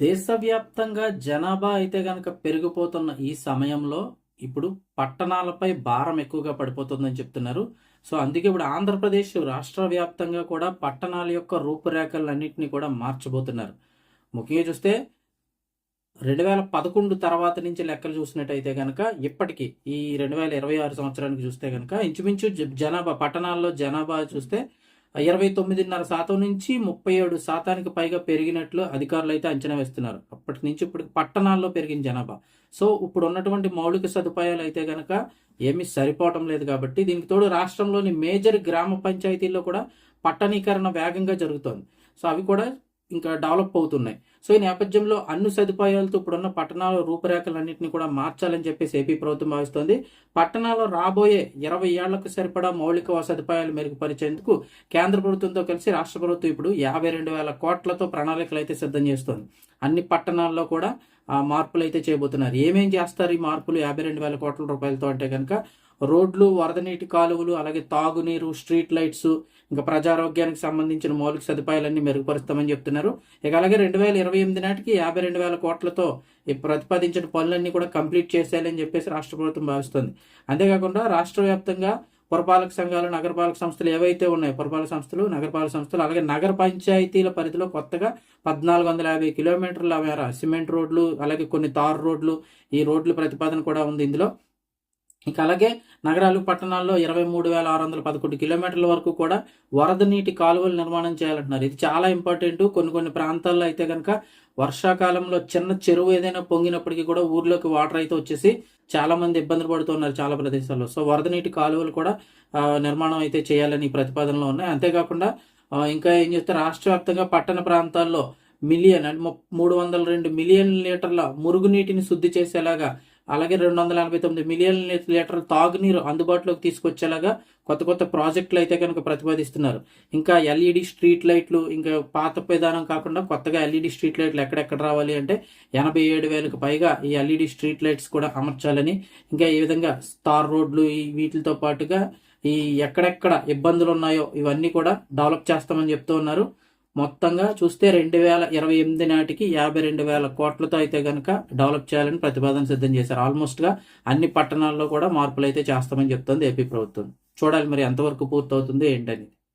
దేశవ్యాప్తంగా జనాభా అయితే గనక పెరిగిపోతున్న ఈ సమయంలో ఇప్పుడు పట్టణాలపై భారం ఎక్కువగా పడిపోతుందని చెప్తున్నారు. సో అందుకే ఇప్పుడు ఆంధ్రప్రదేశ్ రాష్ట్ర వ్యాప్తంగా కూడా పట్టణాల యొక్క రూపురేఖలన్నింటినీ కూడా మార్చబోతున్నారు. ముఖ్యంగా చూస్తే రెండు వేల పదకొండు తర్వాత నుంచి లెక్కలు చూసినట్టయితే కనుక ఇప్పటికీ ఈ రెండు వేల ఇరవై ఆరు సంవత్సరానికి చూస్తే కనుక ఇంచుమించు జనాభా పట్టణాల్లో జనాభా చూస్తే ఇరవై తొమ్మిదిన్నర శాతం నుంచి ముప్పై ఏడు శాతానికి పైగా పెరిగినట్లు అధికారులు అయితే అంచనా వేస్తున్నారు. అప్పటి నుంచి ఇప్పుడు పట్టణాల్లో పెరిగిన జనాభా. సో ఇప్పుడు ఉన్నటువంటి మౌలిక సదుపాయాలు అయితే కనుక ఏమీ సరిపోవటం లేదు కాబట్టి దీనికి తోడు రాష్ట్రంలోని మేజర్ గ్రామ పంచాయతీల్లో కూడా పట్టణీకరణ వేగంగా జరుగుతోంది. సో అవి కూడా ఇంకా డెవలప్ అవుతున్నాయి. సో ఈ నేపథ్యంలో అన్ని సదుపాయాలతో ఇప్పుడున్న పట్టణాల రూపురేఖలన్నింటినీ కూడా మార్చాలని చెప్పేసి ఏపీ ప్రభుత్వం భావిస్తోంది. పట్టణాల్లో రాబోయే ఇరవై ఏళ్ళకు సరిపడా మౌలిక సదుపాయాలు మెరుగుపరిచేందుకు కేంద్ర ప్రభుత్వంతో కలిసి రాష్ట్ర ప్రభుత్వం ఇప్పుడు యాభై రెండు వేల కోట్లతో ప్రణాళికలు అయితే సిద్ధం చేస్తోంది. అన్ని పట్టణాల్లో కూడా ఆ మార్పులు అయితే చేయబోతున్నారు. ఏమేం చేస్తారు ఈ మార్పులు? యాభై రెండు వేల కోట్ల రూపాయలతో అంటే కనుక రోడ్లు వరద నీటి కాలువలు అలాగే తాగునీరు స్ట్రీట్ లైట్స్ ఇంకా ప్రజారోగ్యానికి సంబంధించిన మౌలిక సదుపాయాలన్నీ మెరుగుపరుస్తామని చెప్తున్నారు. ఇక అలాగే రెండు వేల ఇరవై ఎనిమిది నాటికి యాభై రెండు వేల కోట్లతో ఈ ప్రతిపాదించిన పనులన్నీ కూడా కంప్లీట్ చేసేయాలని చెప్పేసి రాష్ట్ర ప్రభుత్వం భావిస్తుంది. అంతేకాకుండా రాష్ట్ర వ్యాప్తంగా పురపాలక సంఘాలు నగరపాలక సంస్థలు ఏవైతే ఉన్నాయో పురపాలక సంస్థలు నగరపాలక సంస్థలు అలాగే నగర పంచాయతీల పరిధిలో కొత్తగా పద్నాలుగు వందల యాభై కిలోమీటర్ల మేర సిమెంట్ రోడ్లు అలాగే కొన్ని తార్ రోడ్లు ఈ రోడ్ల ప్రతిపాదన కూడా ఉంది ఇందులో. ఇక అలాగే నగరాలు పట్టణాల్లో ఇరవై మూడు వేల ఆరు వందల పదకొండు కిలోమీటర్ల వరకు కూడా వరద నీటి కాలువలు నిర్మాణం చేయాలంటున్నారు. ఇది చాలా ఇంపార్టెంట్ కొన్ని కొన్ని ప్రాంతాల్లో అయితే కనుక వర్షాకాలంలో చిన్న చెరువు ఏదైనా పొంగినప్పటికీ కూడా ఊర్లోకి వాటర్ అయితే వచ్చేసి చాలా మంది ఇబ్బందులు పడుతున్నారు చాలా ప్రదేశాల్లో. సో వరద నీటి కాలువలు కూడా నిర్మాణం అయితే చేయాలని ఈ ప్రతిపాదనలో ఉన్నాయి. అంతేకాకుండా ఇంకా ఏం చేస్తే రాష్ట్ర వ్యాప్తంగా పట్టణ ప్రాంతాల్లో మిలియన్ అంటే మూడు వందల రెండు మిలియన్ లీటర్ల మురుగునీటిని శుద్ధి చేసేలాగా అలాగే రెండు వందల ఎనభై తొమ్మిది మిలియన్ లీట- లీటర్ల తాగునీరు అందుబాటులోకి తీసుకొచ్చేలాగా కొత్త కొత్త ప్రాజెక్టులు అయితే కనుక ప్రతిపాదిస్తున్నారు. ఇంకా ఎల్ఈడి స్ట్రీట్ లైట్లు ఇంకా పాత విధానం కాకుండా కొత్తగా ఎల్ఈడి స్ట్రీట్ లైట్లు ఎక్కడెక్కడ రావాలి అంటే ఎనభై ఏడు వేలకు పైగా ఈ ఎల్ఈడి స్ట్రీట్ లైట్స్ కూడా అమర్చాలని ఇంకా ఈ విధంగా స్టార్ రోడ్లు ఈ వీటితో పాటుగా ఈ ఎక్కడెక్కడ ఇబ్బందులు ఉన్నాయో ఇవన్నీ కూడా డెవలప్ చేస్తామని చెప్తూ ఉన్నారు. మొత్తంగా చూస్తే రెండు వేల ఇరవై ఎనిమిది నాటికి యాభై రెండు వేల కోట్లతో అయితే కనుక డెవలప్ చేయాలని ప్రతిపాదన సిద్ధం చేశారు. ఆల్మోస్ట్గా అన్ని పట్టణాల్లో కూడా మార్పులు అయితే చేస్తామని చెప్తోంది ఏపీ ప్రభుత్వం. చూడాలి మరి ఎంతవరకు పూర్తవుతుంది ఏంటని.